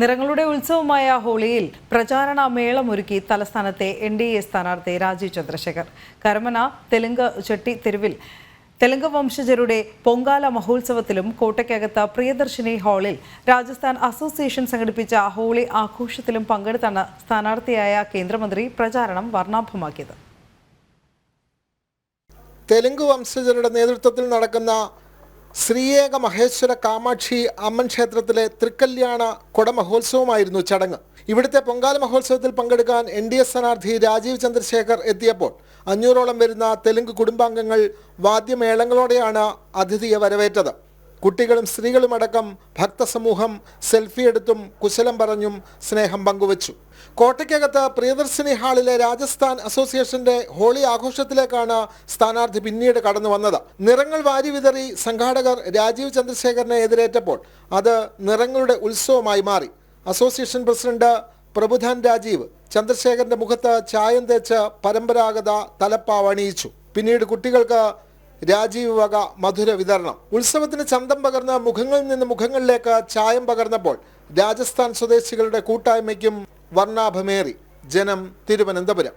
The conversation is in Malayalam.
നിറങ്ങളുടെ ഉത്സവമായ ഹോളിയിൽ പ്രചാരണ മേളമൊരുക്കി തലസ്ഥാനത്തെ എൻ ഡി എ സ്ഥാനാർത്ഥി രാജീവ് ചന്ദ്രശേഖർ. കരമന തെലുങ്ക് ചെട്ടി തെരുവിൽ തെലുങ്ക് വംശജരുടെ പൊങ്കാല മഹോത്സവത്തിലും കോട്ടയ്ക്കകത്ത് പ്രിയദർശിനി ഹാളിൽ രാജസ്ഥാൻ അസോസിയേഷൻ സംഘടിപ്പിച്ച ഹോളി ആഘോഷത്തിലും പങ്കെടുത്താണ് സ്ഥാനാർത്ഥിയായ കേന്ദ്രമന്ത്രി പ്രചാരണം വർണാഭമാക്കിയത്. തെലുങ്ക് വംശജരുടെ നേതൃത്വത്തിൽ നടക്കുന്ന ശ്രീയേക മഹേശ്വര കാമാക്ഷി അമ്മൻ ക്ഷേത്രത്തിലെ തൃക്കല്യാണ കൊടമഹോത്സവമായിരുന്നു ചടങ്ങ്. ഇവിടുത്തെ പൊങ്കാല മഹോത്സവത്തിൽ പങ്കെടുക്കാൻ എൻ ഡി എ സ്ഥാനാർത്ഥി രാജീവ് ചന്ദ്രശേഖർ എത്തിയപ്പോൾ അഞ്ഞൂറോളം വരുന്ന തെലുങ്ക് കുടുംബാംഗങ്ങൾ വാദ്യമേളങ്ങളോടെയാണ് അതിഥിയെ വരവേറ്റത്. കുട്ടികളും സ്ത്രീകളുമടക്കം ഭക്തസമൂഹം സെൽഫി എടുത്തും കുശലം പറഞ്ഞും സ്നേഹം പങ്കുവച്ചു. കോട്ടയ്ക്കകത്ത് പ്രിയദർശിനി ഹാളിലെ രാജസ്ഥാൻ അസോസിയേഷന്റെ ഹോളി ആഘോഷത്തിലേക്കാണ് സ്ഥാനാർത്ഥി പിന്നീട് കടന്നു വന്നത്. നിറങ്ങൾ വാരി വിതറി സംഘാടകർ രാജീവ് ചന്ദ്രശേഖരനെ എതിരേറ്റപ്പോൾ അത് നിറങ്ങളുടെ ഉത്സവമായി മാറി. അസോസിയേഷൻ പ്രസിഡന്റ് പ്രബുധൻ രാജീവ് ചന്ദ്രശേഖരന്റെ മുഖത്ത് ചായം തേച്ച് പരമ്പരാഗത തലപ്പാവ് അണിയിച്ചു പിന്നീട് കുട്ടികൾക്ക് രാജീവ് വക മധുര വിതരണം. ഉത്സവത്തിന് ചന്തം പകർന്ന മുഖങ്ങളിൽ നിന്ന് മുഖങ്ങളിലേക്ക് ചായം പകർന്നപ്പോൾ രാജസ്ഥാൻ സ്വദേശികളുടെ കൂട്ടായ്മയ്ക്കും വർണാഭമേറി. ജനം തിരുവനന്തപുരം.